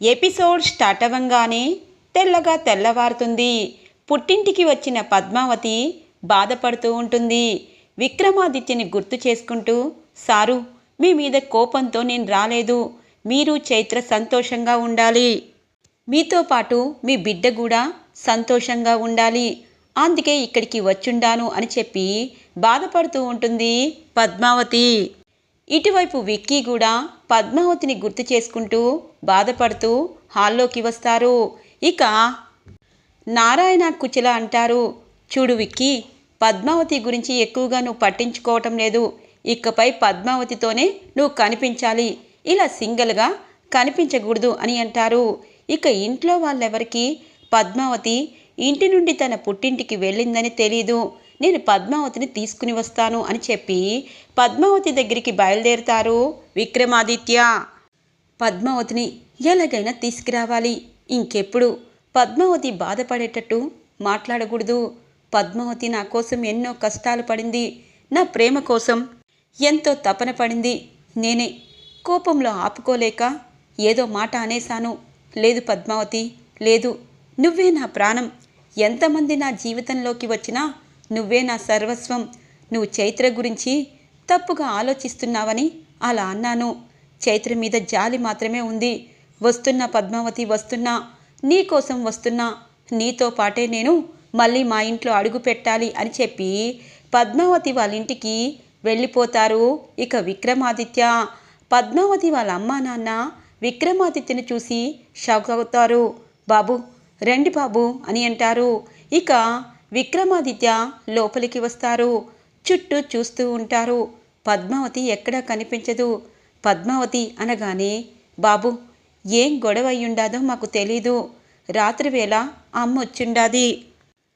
Episode start అవ్వంగానే తెల్లగా తెల్లవారుతుంది. పుట్టింటికి వచ్చిన పద్మావతి బాధపడుతూ ఉంటుంది. విక్రమాదిత్యని గుర్తు చేసుకుంటూ సారు మీ మీద కోపంతో నేను రాలేదు. మీరు చైత్ర సంతోషంగా ఉండాలి. మీతో పాటు మీ బిడ్డ కూడా సంతోషంగా ఉండాలి. అందుకే ఇక్కడికి వచ్చుండాను అని చెప్పి బాధపడుతూ ఉంటుంది పద్మావతి. ఇటువైపు విక్కీ కూడా పద్మావతిని గుర్తు చేసుకుంటూ బాధపడుతూ హాల్లోకి వస్తారు. ఇక నారాయణ కుచిల అంటారు చూడు విక్కి పద్మావతి గురించి ఎక్కువగా నువ్వు పట్టించుకోవటం లేదు. ఇకపై పద్మావతితోనే నువ్వు కనిపించాలి. ఇలా సింగిల్గా కనిపించకూడదు అని అంటారు. ఇక ఇంట్లో వాళ్ళెవరికి పద్మావతి ఇంటి నుండి తన పుట్టింటికి వెళ్ళిందని తెలీదు. నేను పద్మావతిని తీసుకుని వస్తాను అని చెప్పి పద్మావతి దగ్గరికి బయలుదేరుతారు విక్రమాదిత్య. పద్మావతిని ఎలాగైనా తీసుకురావాలి. ఇంకెప్పుడు? పద్మావతి బాధపడేటట్టు మాట్లాడకూడదు. పద్మావతి నా కోసం ఎన్నో కష్టాలు పడింది. నా ప్రేమ కోసం ఎంతో తపన పడింది. నేనే కోపంలో ఆపుకోలేక ఏదో మాట అనేశాను. లేదు పద్మావతి లేదు. నువ్వే నా ప్రాణం. ఎంతమంది నా జీవితంలోకి వచ్చినా నువ్వే నా సర్వస్వం. నువ్వు చైత్ర గురించి తప్పుగా ఆలోచిస్తున్నావని అలా అన్నాను. చైత్ర మీద జాలి మాత్రమే ఉంది. వస్తున్నా పద్మావతి వస్తున్నా నీ కోసం వస్తున్నా నీతో పాటే నేను మళ్ళీ మా ఇంట్లో అడుగు పెట్టాలి అని చెప్పి పద్మావతి వాళ్ళ ఇంటికి వెళ్ళిపోతారు ఇక విక్రమాదిత్య. పద్మావతి వాళ్ళ అమ్మా నాన్న విక్రమాదిత్యని చూసి షాక్ అవుతారు. బాబు రండి బాబు అని అంటారు. ఇక విక్రమాదిత్య లోపలికి వస్తారు. చుట్టూ చూస్తూ ఉంటారు. పద్మావతి ఎక్కడా కనిపించదు. పద్మావతి అనగానే బాబు ఏం గొడవ అయ్యుండాదో మాకు తెలీదు. రాత్రివేళ అమ్మొచ్చుండాది.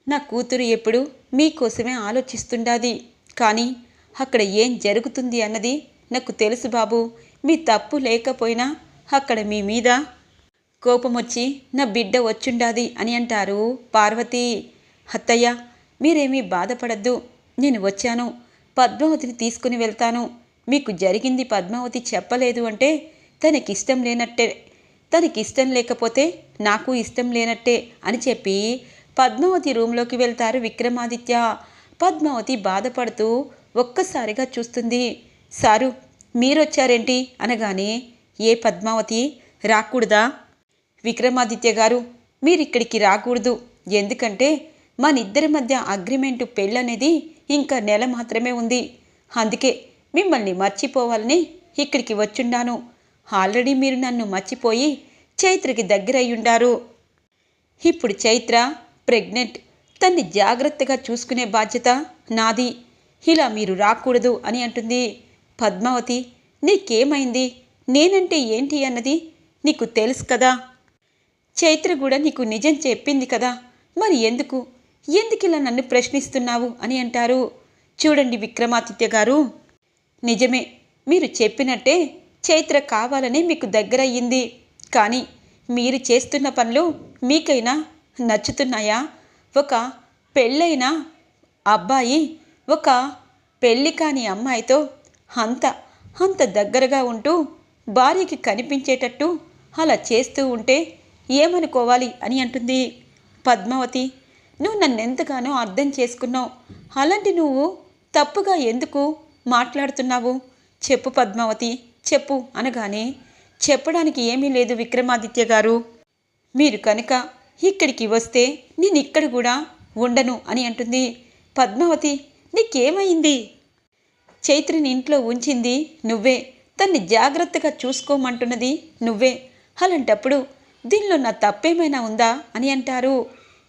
నా కూతురు ఎప్పుడు మీకోసమే ఆలోచిస్తుండాది. కానీ అక్కడ ఏం జరుగుతుంది అన్నది నాకు తెలుసు బాబు. మీ తప్పు లేకపోయినా అక్కడ మీ మీద కోపం వచ్చి నా బిడ్డ వచ్చుండాది అని అంటారు పార్వతి. అత్తయ్య మీరేమీ బాధపడద్దు. నేను వచ్చాను. పద్మావతిని తీసుకుని వెళ్తాను. మీకు జరిగింది పద్మావతి చెప్పలేదు అంటే తనకిష్టం లేనట్టే తనకిష్టం లేకపోతే నాకు ఇష్టం లేనట్టే అని చెప్పి పద్మావతి రూమ్లోకి వెళ్తారు విక్రమాదిత్య. పద్మావతి బాధపడుతూ ఒక్కసారిగా చూస్తుంది. సారు మీరొచ్చారేంటి? అనగానే ఏ పద్మావతి? రాకూడదా? విక్రమాదిత్య గారు మీరిక్కడికి రాకూడదు. ఎందుకంటే మనిద్దరి మధ్య అగ్రిమెంటు పెళ్ళనేది ఇంకా నెల మాత్రమే ఉంది. అందుకే మిమ్మల్ని మర్చిపోవాలని ఇక్కడికి వచ్చుండాను. ఆల్రెడీ మీరు నన్ను మర్చిపోయి చైత్రకి దగ్గరయ్యుండారు. ఇప్పుడు చైత్ర ప్రెగ్నెంట్. తన్ని జాగ్రత్తగా చూసుకునే బాధ్యత నాది. ఇలా మీరు రాకూడదు అని అంటుంది. పద్మావతి నీకేమైంది? నేనంటే ఏంటి అన్నది నీకు తెలుసు కదా. చైత్ర కూడా నీకు నిజం చెప్పింది కదా. మరి ఎందుకు? ఎందుకు ఇలా నన్ను ప్రశ్నిస్తున్నావు అని అంటారు. చూడండి విక్రమాదిత్య గారు. నిజమే మీరు చెప్పినట్టే చైత్ర కావాలని మీకు దగ్గరయ్యింది. కానీ మీరు చేస్తున్న పనులు మీకైనా నచ్చుతున్నాయా? ఒక పెళ్ళైన అబ్బాయి ఒక పెళ్ళి కాని అమ్మాయితో అంత అంత దగ్గరగా ఉంటూ భార్యకి కనిపించేటట్టు అలా చేస్తూ ఉంటే ఏమనుకోవాలి అని అంటుంది. పద్మావతి నువ్వు నన్నెంతగానో అర్థం చేసుకున్నావు. అలాంటి నువ్వు తప్పుగా ఎందుకు మాట్లాడుతున్నావు? చెప్పు పద్మావతి చెప్పు అనగానే చెప్పడానికి ఏమీ లేదు విక్రమాదిత్య గారు. మీరు కనుక ఇక్కడికి వస్తే నేను ఇక్కడ కూడా ఉండను అని అంటుంది పద్మావతి. నీకేమైంది? చైత్రిని ఇంట్లో ఉంచింది నువ్వే. తన్ని జాగ్రత్తగా చూసుకోమంటున్నది నువ్వే. అలాంటప్పుడు దీనిలో నా తప్పేమైనా ఉందా అని అంటారు.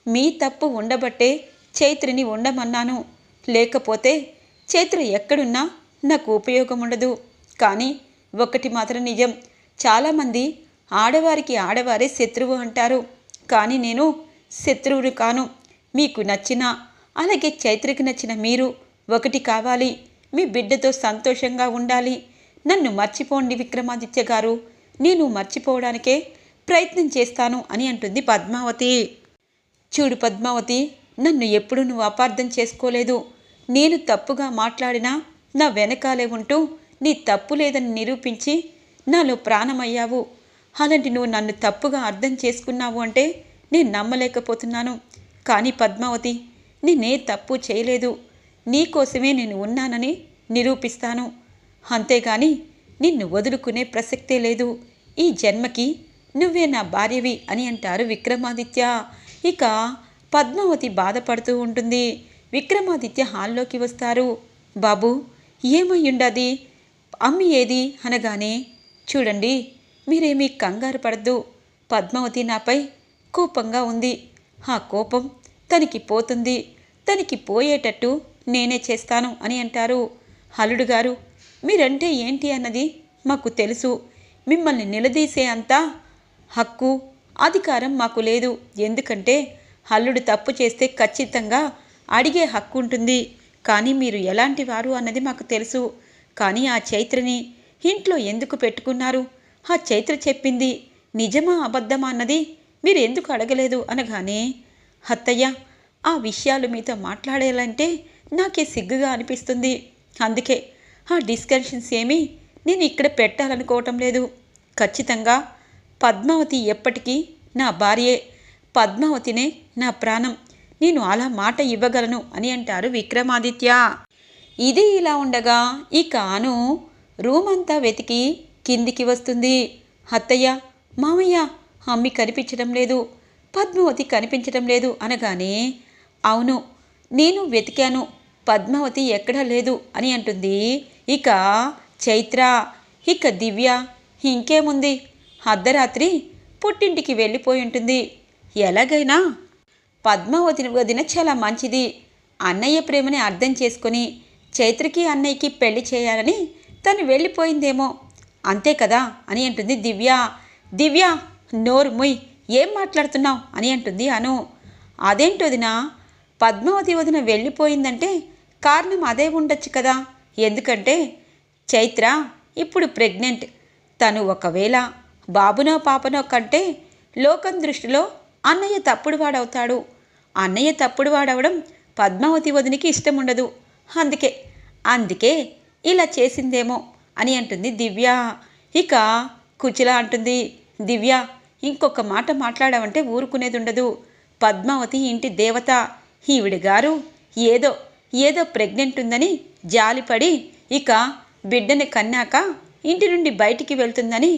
మీ తప్పు ఉండబట్టే చైత్రిని ఉండమన్నాను. లేకపోతే చైత్ర ఎక్కడున్నా నాకు ఉపయోగం ఉండదు కానీ ఒకటి మాత్రం నిజం. చాలామంది ఆడవారికి ఆడవారే శత్రువు అంటారు. కానీ నేను శత్రువులు కాను. మీకు నచ్చిన అలాగే చైత్రకి నచ్చిన మీరు ఒకటి కావాలి. మీ బిడ్డతో సంతోషంగా ఉండాలి. నన్ను మర్చిపోండి విక్రమాదిత్య గారు. నేను మర్చిపోవడానికే ప్రయత్నం చేస్తాను అని అంటుంది పద్మావతి. చూడు పద్మావతి నన్ను ఎప్పుడు నువ్వు అపార్థం చేసుకోలేదు. నేను తప్పుగా మాట్లాడినా నా వెనకాలే ఉంటూ నీ తప్పు లేదని నిరూపించి నాలో ప్రాణమయ్యావు. అలాంటి నువ్వు నన్ను తప్పుగా అర్థం చేసుకున్నావు అంటే నేను నమ్మలేకపోతున్నాను. కానీ పద్మావతి నేనే తప్పు చేయలేదు. నీకోసమే నేను ఉన్నానని నిరూపిస్తాను. అంతేగాని నిన్ను వదులుకునే ప్రసక్తే లేదు. ఈ జన్మకి నువ్వే నా భార్యవి అని అంటారు విక్రమాదిత్య. ఇక పద్మావతి బాధపడుతూ ఉంటుంది. విక్రమాదిత్య హాల్లోకి వస్తారు. బాబు ఏమయ్యుండది? అమ్మి ఏది? అనగానే చూడండి మీరేమీ కంగారు పడద్దు. పద్మావతి నాపై కోపంగా ఉంది. ఆ కోపం తనకి పోతుంది. తనకి పోయేటట్టు నేనే చేస్తాను అని అంటారు. హలుడు గారు మీరంటే ఏంటి అన్నది మాకు తెలుసు. మిమ్మల్ని నిలదీసే అంత హక్కు అధికారం మాకు లేదు. ఎందుకంటే హల్లుడు తప్పు చేస్తే ఖచ్చితంగా అడిగే హక్కు ఉంటుంది కానీ మీరు ఎలాంటి వారు అన్నది మాకు తెలుసు. కానీ ఆ చైత్రని ఇంట్లో ఎందుకు పెట్టుకున్నారు? ఆ చైత్ర చెప్పింది నిజమా అబద్ధమా అన్నది మీరు ఎందుకు అడగలేదు అనగానే అత్తయ్య ఆ విషయాలు మీతో మాట్లాడాలంటే నాకే సిగ్గుగా అనిపిస్తుంది. అందుకే ఆ డిస్కషన్స్ ఏమీ నేను ఇక్కడ పెట్టాలనుకోవటం లేదు. ఖచ్చితంగా పద్మావతి ఎప్పటికీ నా భార్యే. పద్మావతినే నా ప్రాణం. నేను అలా మాట ఇవ్వగలను అని అంటారు విక్రమాదిత్య. ఇది ఇలా ఉండగా ఈ కాను రూమ్ అంతా వెతికి కిందికి వస్తుంది. అత్తయ్య మామయ్య అమ్మి కనిపించడం లేదు. పద్మావతి కనిపించడం లేదు అనగానే అవును నేను వెతికాను. పద్మావతి ఎక్కడా లేదు అని అంటుంది. ఇక చైత్ర ఇక దివ్య ఇంకేముంది? అర్ధరాత్రి పుట్టింటికి వెళ్ళిపోయి ఉంటుంది. ఎలాగైనా పద్మావతి వదిన చాలా మంచిది. అన్నయ్య ప్రేమని అర్థం చేసుకొని చైత్రకి అన్నయ్యకి పెళ్ళి చేయాలని తను వెళ్ళిపోయిందేమో. అంతే కదా అని అంటుంది దివ్య. దివ్య నోరు ముయ్ ఏం మాట్లాడుతున్నావు? అని అంటుంది అను. అదేంటి వదిన? పద్మావతి వదిన వెళ్ళిపోయిందంటే కారణం అదే ఉండొచ్చు కదా. ఎందుకంటే చైత్ర ఇప్పుడు ప్రెగ్నెంట్. తను ఒకవేళ బాబునో పాపనో కంటే లోకం దృష్టిలో అన్నయ్య తప్పుడు వాడవుతాడు అన్నయ్య తప్పుడు వాడవడం పద్మావతి వదినికి ఇష్టం ఉండదు అందుకే అందుకే ఇలా చేసిందేమో అని అంటుంది దివ్య. ఇక కుచిల అంటుంది దివ్య ఇంకొక మాట మాట్లాడావంటే ఊరుకునేది ఉండదు పద్మావతి ఇంటి దేవత. ఈవిడ గారు ఏదో ఏదో ప్రెగ్నెంట్ ఉందని జాలిపడి ఇక బిడ్డని కన్నాక ఇంటి నుండి బయటికి వెళ్తుందని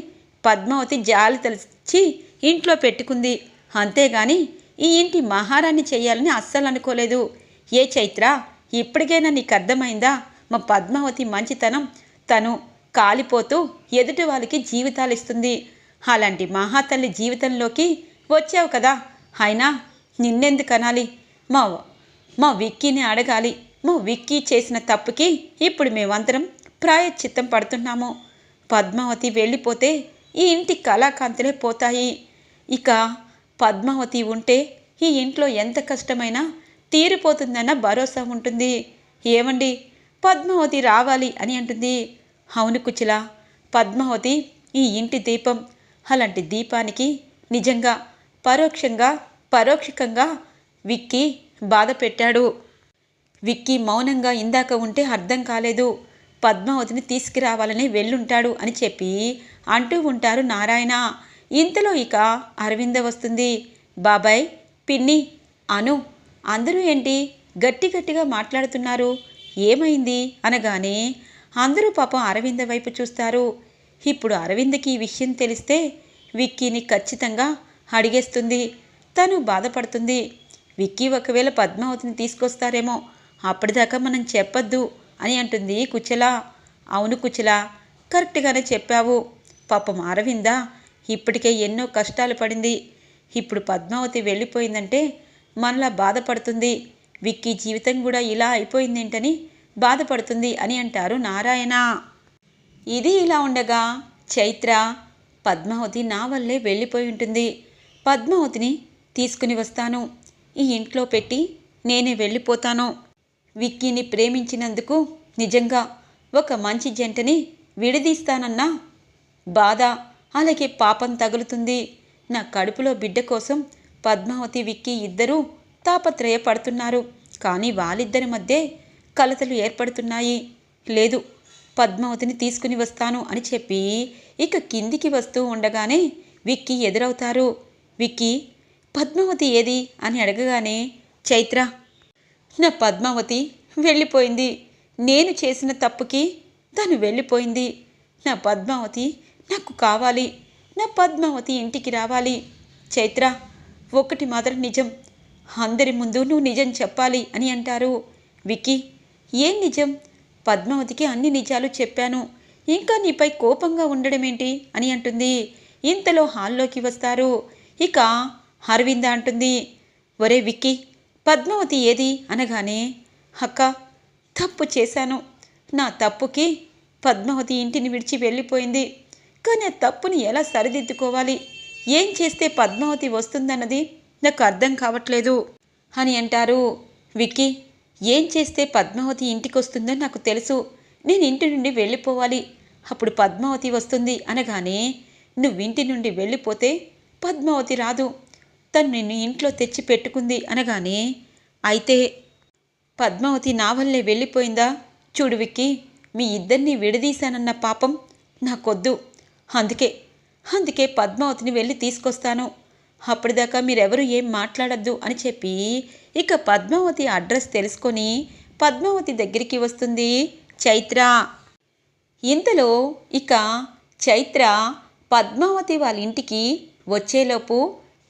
పద్మావతి జాలి తలచి ఇంట్లో పెట్టుకుంది. అంతేగాని ఈ ఇంటి మహారాణి చేయాలని అస్సలు అనుకోలేదు. ఏ చైత్ర ఇప్పటికైనా నీకు అర్థమైందా? మా పద్మావతి మంచితనం తను కాలిపోతూ ఎదుటి వాళ్ళకి జీవితాలు ఇస్తుంది. అలాంటి మహాతల్లి జీవితంలోకి వచ్చావు కదా. అయినా నిన్నెందుకు అనాలి? మా మా విక్కీని అడగాలి. మా విక్కీ చేసిన తప్పుకి ఇప్పుడు మేమందరం ప్రాయశ్చిత్తం పడుతున్నాము. పద్మావతి వెళ్ళిపోతే ఈ ఇంటి కళాకాంతులే పోతాయి. ఇక పద్మావతి ఉంటే ఈ ఇంట్లో ఎంత కష్టమైనా తీరిపోతుందన్న భరోసా ఉంటుంది. ఏమండి? పద్మావతి రావాలి అని అంటుంది. అవును కుచిల పద్మావతి ఈ ఇంటి దీపం. అలాంటి దీపానికి నిజంగా పరోక్షంగా పరోక్షకంగా విక్కీ బాధ పెట్టాడు. విక్కీ మౌనంగా ఇందాక ఉంటే అర్థం కాలేదు. పద్మావతిని తీసుకురావాలని వెళ్ళుంటాడు అని చెప్పి అంటూ ఉంటారు నారాయణ. ఇంతలో ఇక అరవింద వస్తుంది. బాబాయ్ పిన్ని అను అందరూ ఏంటి గట్టి గట్టిగా మాట్లాడుతున్నారు? ఏమైంది? అనగానే అందరూ పాపం అరవింద వైపు చూస్తారు. ఇప్పుడు అరవింద్కి ఈ విషయం తెలిస్తే విక్కీని ఖచ్చితంగా అడిగేస్తుంది. తను బాధపడుతుంది. విక్కీ ఒకవేళ పద్మావతిని తీసుకొస్తారేమో అప్పటిదాకా మనం చెప్పొద్దు అని అంటుంది కుచల. అవును కుచల కరెక్ట్గానే చెప్పావు. పాపం అరవింద ఇప్పటికే ఎన్నో కష్టాలు పడింది. ఇప్పుడు పద్మావతి వెళ్ళిపోయిందంటే మనలా బాధపడుతుంది. విక్కీ జీవితం కూడా ఇలా అయిపోయిందేంటని బాధపడుతుంది అని అంటారు నారాయణ. ఇది ఇలా ఉండగా చైత్ర పద్మావతి నా వల్లే వెళ్ళిపోయి ఉంటుంది. పద్మావతిని తీసుకుని వస్తాను. ఈ ఇంట్లో పెట్టి నేనే వెళ్ళిపోతాను. విక్కీని ప్రేమించినందుకు నిజంగా ఒక మంచి జంటని విడదీస్తానన్న బాధ. అలాగే పాపం తగులుతుంది. నా కడుపులో బిడ్డ కోసం పద్మావతి విక్కీ ఇద్దరూ తాపత్రయపడుతున్నారు. కానీ వాళ్ళిద్దరి మధ్య కలతలు ఏర్పడుతున్నాయి. లేదు పద్మావతిని తీసుకుని వస్తాను అని చెప్పి ఇక కిందికి వస్తూ ఉండగానే విక్కీ ఎదురవుతారు. విక్కీ పద్మావతి ఏది? అని అడగగానే చైత్ర నా పద్మావతి వెళ్ళిపోయింది. నేను చేసిన తప్పుకి తను వెళ్ళిపోయింది. నా పద్మావతి నాకు కావాలి. నా పద్మావతి ఇంటికి రావాలి. చైత్ర ఒకటి మాత్రం నిజం. అందరి ముందు నువ్వు నిజం చెప్పాలి అని అంటారు. విక్కీ ఏం నిజం? పద్మావతికి అన్ని నిజాలు చెప్పాను. ఇంకా నీపై కోపంగా ఉండడమేంటి? అని అంటుంది. ఇంతలో హాల్లోకి వస్తారు. ఇక అరవింద అంటుంది. ఒరే విక్కీ పద్మావతి ఏది? అనగానే అక్క తప్పు చేశాను. నా తప్పుకి పద్మావతి ఇంటిని విడిచి వెళ్ళిపోయింది. కానీ ఆ తప్పుని ఎలా సరిదిద్దుకోవాలి? ఏం చేస్తే పద్మావతి వస్తుందన్నది నాకు అర్థం కావట్లేదు. అని అంటారు. విక్కీ ఏం చేస్తే పద్మావతి ఇంటికి వస్తుందో నాకు తెలుసు. నేను ఇంటి నుండి వెళ్ళిపోవాలి. అప్పుడు పద్మావతి వస్తుంది అనగానే నువ్వు ఇంటి నుండి వెళ్ళిపోతే పద్మావతి రాదు. తను నిన్ను ఇంట్లో తెచ్చి పెట్టుకుంది అనగానే అయితే పద్మావతి నా వల్లే వెళ్ళిపోయిందా? చూడు విక్కీ మీ ఇద్దరిని విడదీశానన్న పాపం నాకొద్దు. అందుకే అందుకే పద్మావతిని వెళ్ళి తీసుకొస్తాను. అప్పటిదాకా మీరెవరూ ఏం మాట్లాడద్దు అని చెప్పి ఇక పద్మావతి అడ్రస్ తెలుసుకొని పద్మావతి దగ్గరికి వస్తుంది చైత్ర. ఇంతలో ఇక చైత్ర పద్మావతి వాళ్ళ ఇంటికి వచ్చేలోపు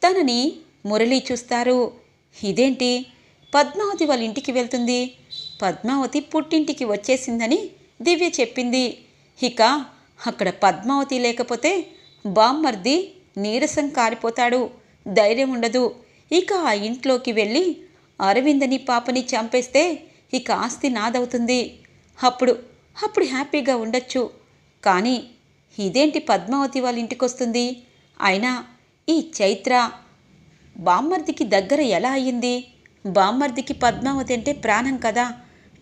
తనని మురళి చూస్తారు. ఇదేంటి? పద్మావతి వాళ్ళ ఇంటికి వెళ్తుంది. పద్మావతి పుట్టింటికి వచ్చేసిందని దివ్య చెప్పింది. ఇక అక్కడ పద్మావతి లేకపోతే బామ్మర్ది నీరసం కారిపోతాడు. ధైర్యం ఉండదు. ఇక ఆ ఇంట్లోకి వెళ్ళి అరవిందని పాపని చంపేస్తే ఇక ఆస్తి నాదవుతుంది. అప్పుడు అప్పుడు హ్యాపీగా ఉండొచ్చు. కానీ ఇదేంటి పద్మావతి వాళ్ళ ఇంటికి వస్తుంది అయినా ఈ చైత్ర బామ్మర్దికి దగ్గర ఎలా అయ్యింది? బామ్మర్దికి పద్మావతి అంటే ప్రాణం కదా?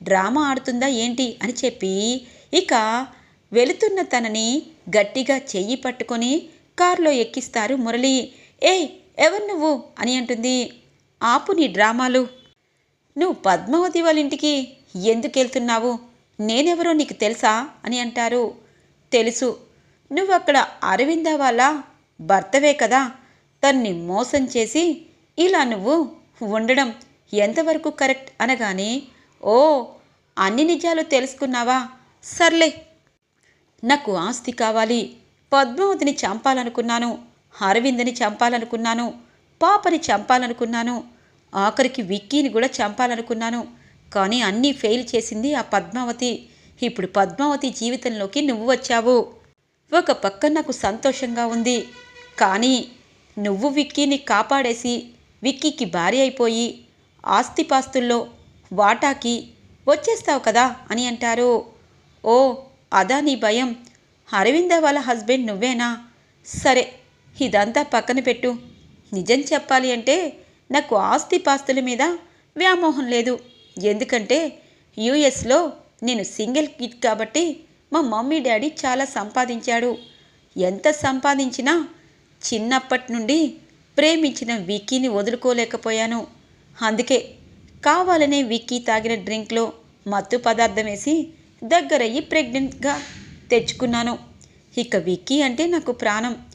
డ్రామా ఆడుతుందా ఏంటి అని చెప్పి ఇక వెళుతున్న తనని గట్టిగా చెయ్యి పట్టుకొని కారులో ఎక్కిస్తారు మురళి. ఏయ్ ఎవరు నువ్వు? అని అంటుంది. ఆపు నీ డ్రామాలు. నువ్వు పద్మావతి వాళ్ళ ఇంటికి ఎందుకు వెళ్తున్నావు నేనెవరో నీకు తెలుసా? అని అంటారు. తెలుసు. నువ్వు అక్కడ అరవింద వాళ్ళ భర్తవే కదా. తన్ని మోసం చేసి ఇలా నువ్వు ఉండడం ఎంతవరకు కరెక్ట్? అనగానే ఓ అన్ని నిజాలు తెలుసుకున్నావా? సర్లే నాకు ఆస్తి కావాలి. పద్మావతిని చంపాలనుకున్నాను. అరవిందని చంపాలనుకున్నాను. పాపని చంపాలనుకున్నాను. ఆఖరికి విక్కీని కూడా చంపాలనుకున్నాను. కానీ అన్నీ ఫెయిల్ చేసింది ఆ పద్మావతి. ఇప్పుడు పద్మావతి జీవితంలోకి నువ్వు వచ్చావు. ఒక పక్క నాకు సంతోషంగా ఉంది. కానీ నువ్వు విక్కీని కాపాడేసి విక్కీకి భార్య అయిపోయి ఆస్తిపాస్తుల్లో వాటాకి వచ్చేస్తావు కదా అని అంటారు. ఓ అదా నీ భయం. అరవింద వాళ్ళ హస్బెండ్ నువ్వేనా? సరే ఇదంతా పక్కన పెట్టు. నిజం చెప్పాలి అంటే నాకు ఆస్తి పాస్తుల మీద వ్యామోహం లేదు. ఎందుకంటే యుఎస్లో నేను సింగిల్ కిడ్ కాబట్టి మా మమ్మీ డాడీ చాలా సంపాదించాడు. ఎంత సంపాదించినా చిన్నప్పటి నుండి ప్రేమించిన విక్కీని వదులుకోలేకపోయాను. అందుకే కావాలనే విక్కీ తాగిన డ్రింక్లో మత్తు పదార్థం వేసి దగ్గరయ్యి ప్రెగ్నెంట్గా తెచ్చుకున్నాను. ఇక విక్కీ అంటే నాకు ప్రాణం.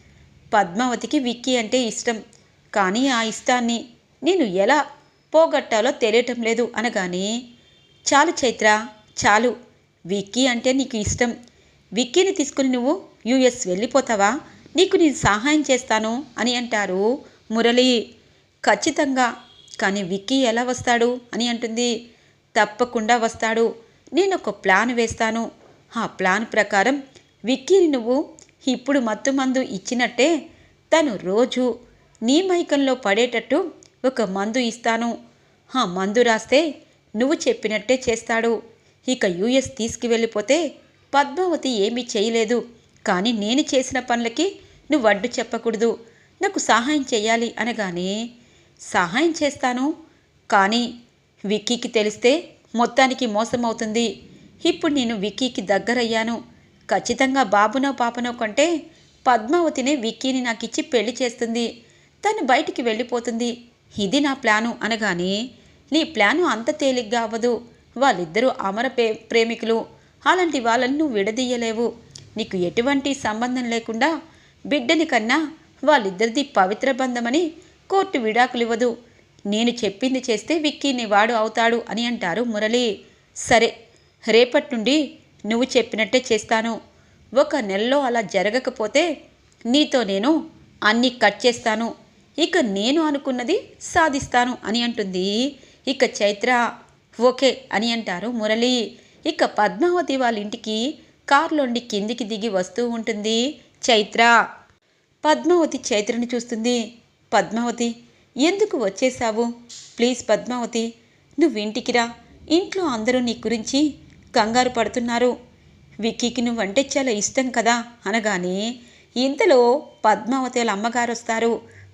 పద్మావతికి విక్కీ అంటే ఇష్టం. కానీ ఆ ఇష్టాన్ని నేను ఎలా పోగొట్టాలో తెలియటం లేదు అనగానే చాలు చైత్ర చాలు. విక్కీ అంటే నీకు ఇష్టం. విక్కీని తీసుకుని నువ్వు యుఎస్ వెళ్ళిపోతావా? నీకు నేను సహాయం చేస్తాను అని అంటారు మురళి. ఖచ్చితంగా. కానీ విక్కీ ఎలా వస్తాడు? అని అంటుంది. తప్పకుండా వస్తాడు. నేను ఒక ప్లాన్ వేస్తాను. ఆ ప్లాన్ ప్రకారం విక్కీని నువ్వు ఇప్పుడు మత్తు మందు ఇచ్చినట్టే తను రోజు నీ మైకంలో పడేటట్టు ఒక మందు ఇస్తాను. ఆ మందు రాస్తే నువ్వు చెప్పినట్టే చేస్తాడు. ఇక యుఎస్ తీసుకువెళ్ళిపోతే పద్మావతి ఏమీ చేయలేదు. కానీ నేను చేసిన పనులకి నువ్వు అడ్డు చెప్పకూడదు. నాకు సహాయం చేయాలి అనగానే సహాయం చేస్తాను. కానీ విక్కీకి తెలిస్తే మొత్తానికి మోసమవుతుంది. ఇప్పుడు నేను విక్కీకి దగ్గరయ్యాను. ఖచ్చితంగా బాబునో పాపనో కంటే పద్మావతినే విక్కీని నాకిచ్చి పెళ్ళి చేస్తుంది. తను బయటికి వెళ్ళిపోతుంది. ఇది నా ప్లాను అనగానే నీ ప్లాను అంత తేలిగ్గా అవ్వదు. వాళ్ళిద్దరూ అమర ప్రే ప్రేమికులు. అలాంటి వాళ్ళని నువ్వు విడదీయలేవు. నీకు ఎటువంటి సంబంధం లేకుండా బిడ్డని కన్నా వాళ్ళిద్దరిది పవిత్ర బంధమని కోర్టు విడాకులు ఇవ్వదు నేను చెప్పింది చేస్తే విక్కీ నీ వాడు అవుతాడు అని అంటారు మురళి. సరే రేపటి నుండి నువ్వు చెప్పినట్టే చేస్తాను. ఒక నెలలో అలా జరగకపోతే నీతో నేను అన్నీ కట్ చేస్తాను. ఇక నేను అనుకున్నది సాధిస్తాను అని అంటుంది. ఇక చైత్ర ఓకే అని అంటారు మురళి. ఇక పద్మావతి వాళ్ళ ఇంటికి కారులోండి కిందికి దిగి వస్తూ ఉంటుంది చైత్ర. పద్మావతి చైత్రని చూస్తుంది. పద్మావతి ఎందుకు వచ్చేసావు ప్లీజ్ పద్మావతి నువ్వు ఇంటికి రా ఇంట్లో అందరూ నీ గురించి కంగారు పడుతున్నారు. విక్కీకి నువ్వంటే చాలా ఇష్టం కదా అనగానే ఇంతలో పద్మావతి వాళ్ళ అమ్మగారు వస్తారు.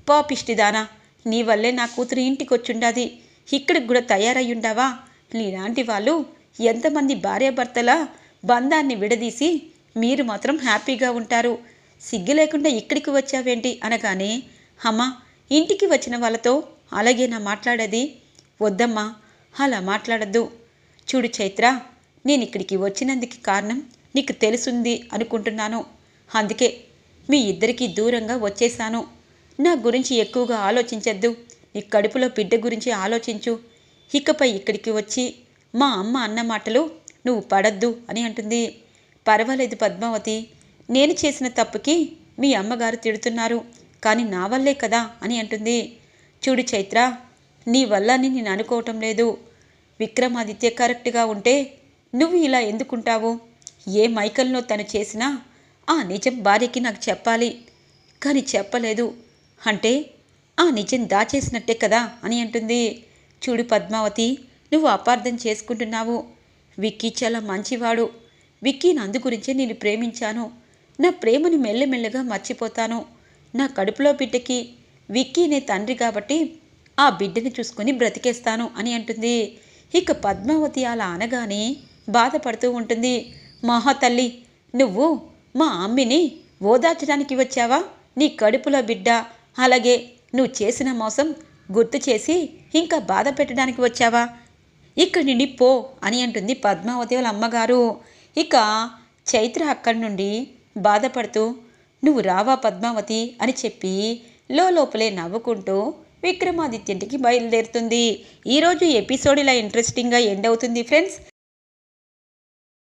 పాపిష్టిదానా నీ వల్లే నా కూతురు ఇంటికి వచ్చుండాది ఇక్కడికి కూడా తయారయ్యుండావా? నీలాంటి వాళ్ళు ఎంతమంది భార్యాభర్తల బంధాన్ని విడదీసి మీరు మాత్రం హ్యాపీగా ఉంటారు. సిగ్గు లేకుండా ఇక్కడికి వచ్చావేంటి అనగానే అమ్మ ఇంటికి వచ్చిన వాళ్ళతో అలాగే నా మాట్లాడేది. వద్దమ్మా అలా మాట్లాడద్దు. చూడు చైత్ర నేను ఇక్కడికి వచ్చినందుకు కారణం నీకు తెలుసుంది అనుకుంటున్నాను. అందుకే మీ ఇద్దరికీ దూరంగా వచ్చేశాను. నా గురించి ఎక్కువగా ఆలోచించద్దు. నీ కడుపులో బిడ్డ గురించి ఆలోచించు. ఇకపై ఇక్కడికి వచ్చి మా అమ్మ అన్న మాటలు నువ్వు పడద్దు అని అంటుంది. పర్వాలేదు పద్మావతి నేను చేసిన తప్పుకి మీ అమ్మగారు తిడుతున్నారు. కానీ నా వల్లే కదా అని అంటుంది. చూడు చైత్ర నీ వల్ల అని నేను అనుకోవటం లేదు. విక్రమాదిత్య కరెక్ట్గా ఉంటే నువ్వు ఇలా ఎందుకుంటావు? ఏ మైకల్లో తను చేసినా ఆ నిజం భార్యకి నాకు చెప్పాలి. కానీ చెప్పలేదు. అంటే ఆ నిజం దాచేసినట్టే కదా అని అంటుంది. చూడు పద్మావతి నువ్వు అపార్థం చేసుకుంటున్నావు. విక్కీ చాలా మంచివాడు. విక్కీ నందు గురించే నేను ప్రేమించాను. నా ప్రేమని మెల్లమెల్లగా మర్చిపోతాను. నా కడుపులో బిడ్డకి విక్కీనే తండ్రి కాబట్టి ఆ బిడ్డని చూసుకొని బ్రతికేస్తాను అని అంటుంది. ఇక పద్మావతి అలా అనగానే బాధపడుతూ ఉంటుంది. మహా తల్లి నువ్వు మా అమ్మిని ఓదార్చడానికి వచ్చావా? నీ కడుపులో బిడ్డ. అలాగే నువ్వు చేసిన మోసం గుర్తు చేసి ఇంకా బాధ పెట్టడానికి వచ్చావా? ఇక్కడి నుండి పో అని అంటుంది పద్మావతి వాళ్ళ అమ్మగారు. ఇక చైత్ర అక్కడి నుండి బాధపడుతూ నువ్వు రావా పద్మావతి అని చెప్పి లోపలే నవ్వుకుంటూ విక్రమాదిత్యంటికి బయలుదేరుతుంది. ఈరోజు ఎపిసోడ్ ఇలా ఇంట్రెస్టింగ్గా ఎండ్ అవుతుంది ఫ్రెండ్స్